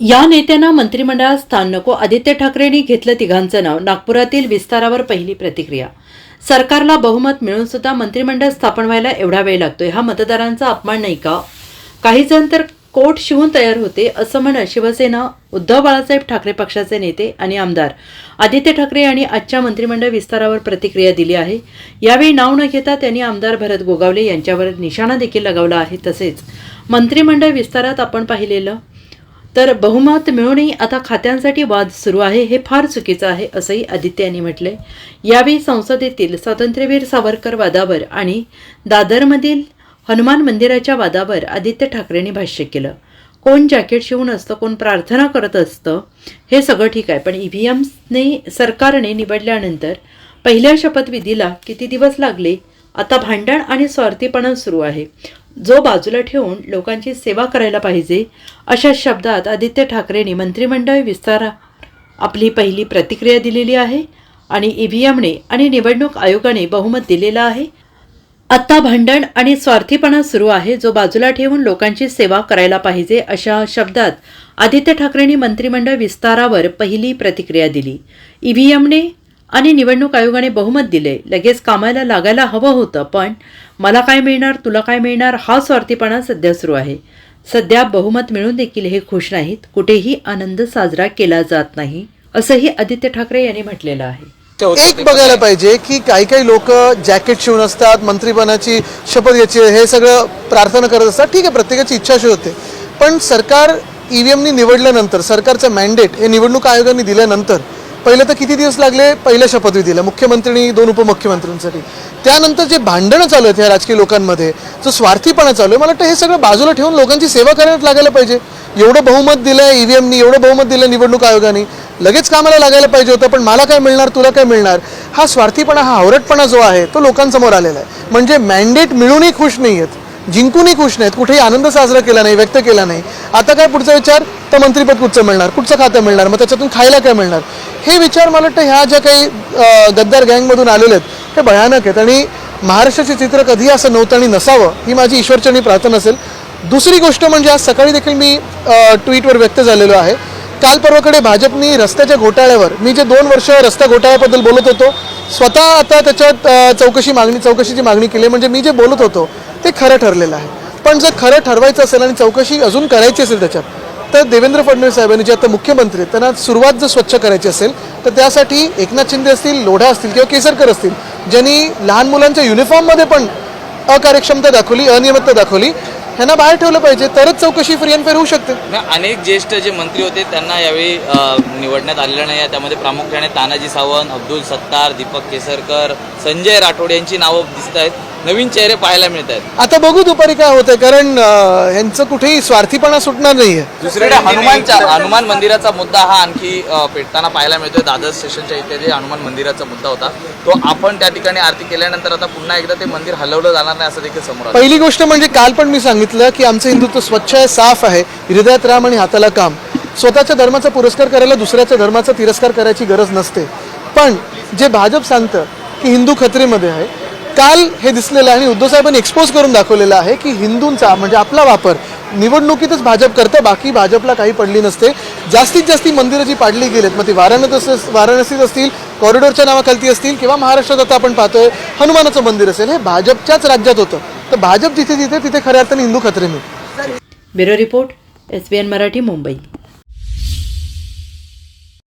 या नेत्यांना मंत्रिमंडळात स्थान नको. आदित्य ठाकरेंनी घेतलं तिघांचं नाव. नागपुरातील विस्तारावर पहिली प्रतिक्रिया. सरकारला बहुमत मिळून सुद्धा मंत्रिमंडळ स्थापन व्हायला एवढा वेळ लागतोय. हा मतदारांचा अपमान नाही का? काही जण तर कोट शिवून तयार होते असं म्हणत शिवसेना उद्धव बाळासाहेब ठाकरे पक्षाचे नेते आणि आमदार आदित्य ठाकरे यांनी आजच्या मंत्रिमंडळ विस्तारावर प्रतिक्रिया दिली आहे. यावेळी नाव न घेता त्यांनी आमदार भरत गोगावले यांच्यावर निशाणा देखील लगावला आहे. तसेच मंत्रिमंडळ विस्तारात आपण पाहिलेलं तर बहुमत मिळूनही आता खात्यांसाठी वाद सुरू आहे हे फार चुकीचं आहे असंही आदित्य यांनी म्हटलंय. यावेळी संसदेतील स्वातंत्र्यवीर सावरकर वादावर आणि दादरमधील हनुमान मंदिराच्या वादावर आदित्य ठाकरेंनी भाष्य केलं. कोण जॅकेट शिवून असतं कोण प्रार्थना करत असतं हे सगळं ठीक आहे पण ई व्ही एम्सने सरकारने निवडल्यानंतर पहिल्या शपथविधीला किती दिवस लागले आता भांडण आणि स्वार्थीपणा सुरू आहे. जो बाजूला ठेवून लोकांची सेवा करायला पाहिजे अशा शब्दात आदित्य ठाकरेंनी मंत्रिमंडळ विस्तारा आपली पहिली प्रतिक्रिया दिलेली आहे आणि ई व्ही एमने आणि निवडणूक आयोगाने बहुमत दिलेलं आहे. आत्ता भांडण आणि स्वार्थीपणा सुरू आहे जो बाजूला ठेवून लोकांची सेवा करायला पाहिजे अशा शब्दात आदित्य ठाकरेंनी मंत्रिमंडळ विस्तारावर पहिली प्रतिक्रिया दिली. ई व्ही एमने आणि निवडणूक आयोगाने बहुमत दिले. लगेच कामाला लागायला हवं होतं पण मला काय मिळणार तुला काय मिळणार हा स्वार्थीपणा सध्या सुरू आहे. सध्या बहुमत मिळून देखील हे खुश नाहीत. कुठेही आनंद साजरा केला जात नाही असंही आदित्य ठाकरे यांनी म्हटलेलं आहे. एक बघायला पाहिजे की काही काही लोक जॅकेट शिवून असतात मंत्रीपणाची शपथ घ्यायची हे सगळं प्रार्थना करत असतात. ठीक आहे प्रत्येकाची इच्छा अशी होते पण सरकार ईव्हीएमनी निवडल्यानंतर सरकारचं मॅन्डेट हे निवडणूक आयोगाने दिल्यानंतर पहिलं तर किती दिवस लागले? पहिल्या शपथविधीला मुख्यमंत्री दोन उपमुख्यमंत्र्यांसाठी. त्यानंतर जे भांडणं चालू आहेत ह्या राजकीय लोकांमध्ये जो स्वार्थीपणा चालू आहे मला वाटतं हे सगळं बाजूला ठेवून लोकांची सेवा करण्यात लागायला पाहिजे. एवढं बहुमत दिलं ईव्हीएमनी एवढं बहुमत दिलं निवडणूक आयोगाने. लगेच कामाला लागायला पाहिजे होतं पण मला काय मिळणार तुला काय मिळणार? हा स्वार्थीपणा हा आवरटपणा जो आहे तो लोकांसमोर आलेला आहे. म्हणजे मॅन्डेट मिळूनही खुश नाही आहेत जिंकूनही खुश नाहीत. कुठेही आनंद साजरा केला नाही व्यक्त केला नाही. आता काय पुढचा विचार? तर मंत्रीपद कुठचं मिळणार? कुठचं खातं मिळणार? मग त्याच्यातून खायला काय मिळणार? हे विचार मला वाटतं ह्या ज्या काही गद्दार गँगमधून आलेले आहेत हे भयानक आहेत. आणि महाराष्ट्राचे चित्र कधी असं नव्हतं आणि नसावं ही माझी ईश्वरचरणी प्रार्थना असेल. दुसरी गोष्ट म्हणजे आज सकाळी देखील मी ट्विटवर व्यक्त झालेलो आहे. काल परवाकडे भाजपनी रस्त्याच्या घोटाळ्यावर मी जे दोन वर्ष रस्ता घोटाळ्याबद्दल बोलत होतो स्वतः आता त्याच्यात चौकशी मागणी चौकशीची मागणी केली म्हणजे मी जे बोलत होतो ते खरं ठरलेलं आहे. पण जर खरं ठरवायचं असेल आणि चौकशी अजून करायची असेल त्याच्यात तर देवेंद्र फडणवीस साहेबांनी जे आता मुख्यमंत्री आहेत त्यांना सुरुवात जर स्वच्छ करायची असेल तर त्यासाठी एकनाथ शिंदे असतील लोढा असतील किंवा केसरकर असतील ज्यांनी लहान मुलांच्या युनिफॉर्ममध्ये पण अकार्यक्षमता दाखवली अनियमितता दाखवली ह्यांना बाहेर ठेवलं पाहिजे तरच चौकशी फ्री अँड फेअर होऊ शकते. नाही, अनेक ज्येष्ठ जे मंत्री होते त्यांना यावेळी अ, निवडण्यात आलेलं नाही आहे. त्यामध्ये प्रामुख्याने तानाजी सावंत अब्दुल सत्तार दीपक केसरकर संजय राठोड यांची नावं दिसत आहेत. नवीन चेहरे पाहायला मिळत आहेत. आता बघू दुपारी काय होतंय कारण अं, ह्यांचं कुठेही स्वार्थीपणा सुटणार नाहीये. दुसरीकडे हनुमानच्या हनुमान मंदिराचा मुद्दा हा आणखी अ, पेटताना पाहायला मिळतोय. दादर स्टेशनच्या इथे जे हनुमान मंदिराचा मुद्दा होता तो आपण त्या ठिकाणी आरती केल्यानंतर आता पुन्हा एकदा ते मंदिर हलवलं जाणार नाही असं देखील समोर आलं. पहिली गोष्ट म्हणजे काल पण मी सांगितलं की आमचं हिंदुत्व स्वच्छ आहे साफ आहे हृदयात राम आणि हाताला काम. स्वतःच्या धर्माचा पुरस्कार करायला दुसऱ्याच्या धर्माचा तिरस्कार करायची गरज नसते. पण जे भाजप सांगतं की हिंदू खत्रेमध्ये आहे काल हे दिसलेलं आहे आणि उद्धव साहेबांनी एक्सपोज करून दाखवलेलं आहे की हिंदूंचा म्हणजे आपला वापर निवडणुकीतच भाजप करतं बाकी भाजपला काही पडली नसते. जास्तीत जास्ती मंदिरं जी पाडली गेलेत मग ती वाराणस वाराणसीत असतील कॉरिडॉरच्या नावाखालती असतील किंवा महाराष्ट्रात आता आपण पाहतोय हनुमानाचं मंदिर असेल हे भाजपच्याच राज्यात होतं. तर भाजप जिथे जिथे तिथे खऱ्या अर्थाने हिंदू खतरे मिळते bureau report S B N Marathi Mumbai.